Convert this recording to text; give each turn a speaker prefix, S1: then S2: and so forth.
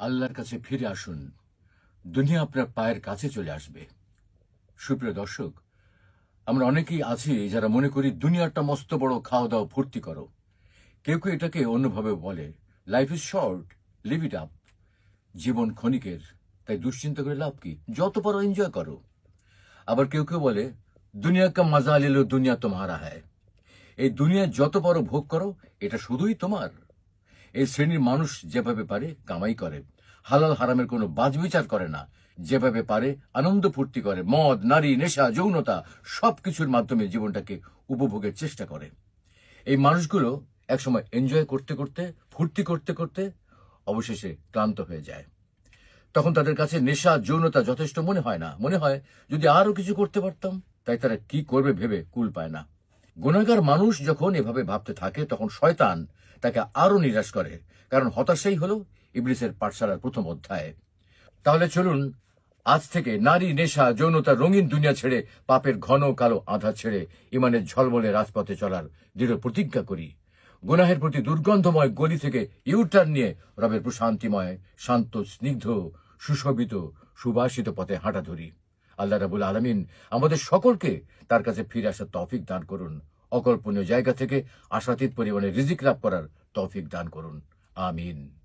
S1: আল্লাহর কাছে ফিরে আসুন। দুনিয়া আপনার পায়ের কাছে চলে আসবে। সুপ্রিয় দর্শক, আমরা অনেকেই আছি যারা মনে করি দুনিয়াটা মস্ত বড় খাওয়া দাওয়া ফুর্তি করো। কেউ কেউ এটাকে অন্যভাবে বলে life is short live it up জীবন ক্ষণিকের, তাই দুশ্চিন্তা করে লাভ কি? যত পারো এনজয় করো। আবার কেউ কেউ বলে দুনিয়া কা মজা লেলো দুনিয়া তোমারা হ্যায় এই দুনিয়া যত পারো ভোগ করো, এটা শুধুই তোমার। এই শ্রেণির মানুষ যেভাবে পারে কামাই করে। হালাল হারামের কোনো বাজবিচার করে না। যেভাবে পারে আনন্দ ফুর্তি করে। মদ, নারী, নেশা, যৌনতা সবকিছুর মাধ্যমে জীবনটাকে উপভোগের চেষ্টা করে। এই মানুষগুলো একসময় এনজয় করতে করতে, ফুর্তি করতে করতে অবশেষে ক্লান্ত হয়ে যায়। তখন তাদের কাছে নেশা, যৌনতা যথেষ্ট মনে হয় না। মনে হয়, যদি আরও কিছু করতে পারতাম, তাই তারা কি করবে ভেবে কুল পায় না। গুণাগার মানুষ যখন এভাবে ভাবতে থাকে, তখন শয়তান তাকে আরও নিরাশ করে, কারণ হতাশাই হল ইবলিসের পাঠশালার প্রথম অধ্যায়। তাহলে চলুন, আজ থেকে নারী, নেশা, যৌনতা, রঙিন দুনিয়া ছেড়ে পাপের ঘন কালো আধা ছেড়ে ইমানের ঝলমলে রাজপথে চলার দৃঢ় প্রতিজ্ঞা করি। গুনাহের প্রতি দুর্গন্ধময় গলি থেকে ইউটার্ন নিয়ে রবের প্রশান্তিময়, শান্ত, স্নিগ্ধ, সুশোভিত, সুবাসিত পথে হাঁটা ধরি। আল্লাহ রাবুল আলমিন আমাদের সকলকে তার কাছে ফিরে আসার তৌফিক দান করুন। অকল্পনীয় জায়গা থেকে আশাতীত পরিমাণে রিজিক লাভ করার তৌফিক দান করুন। আমিন।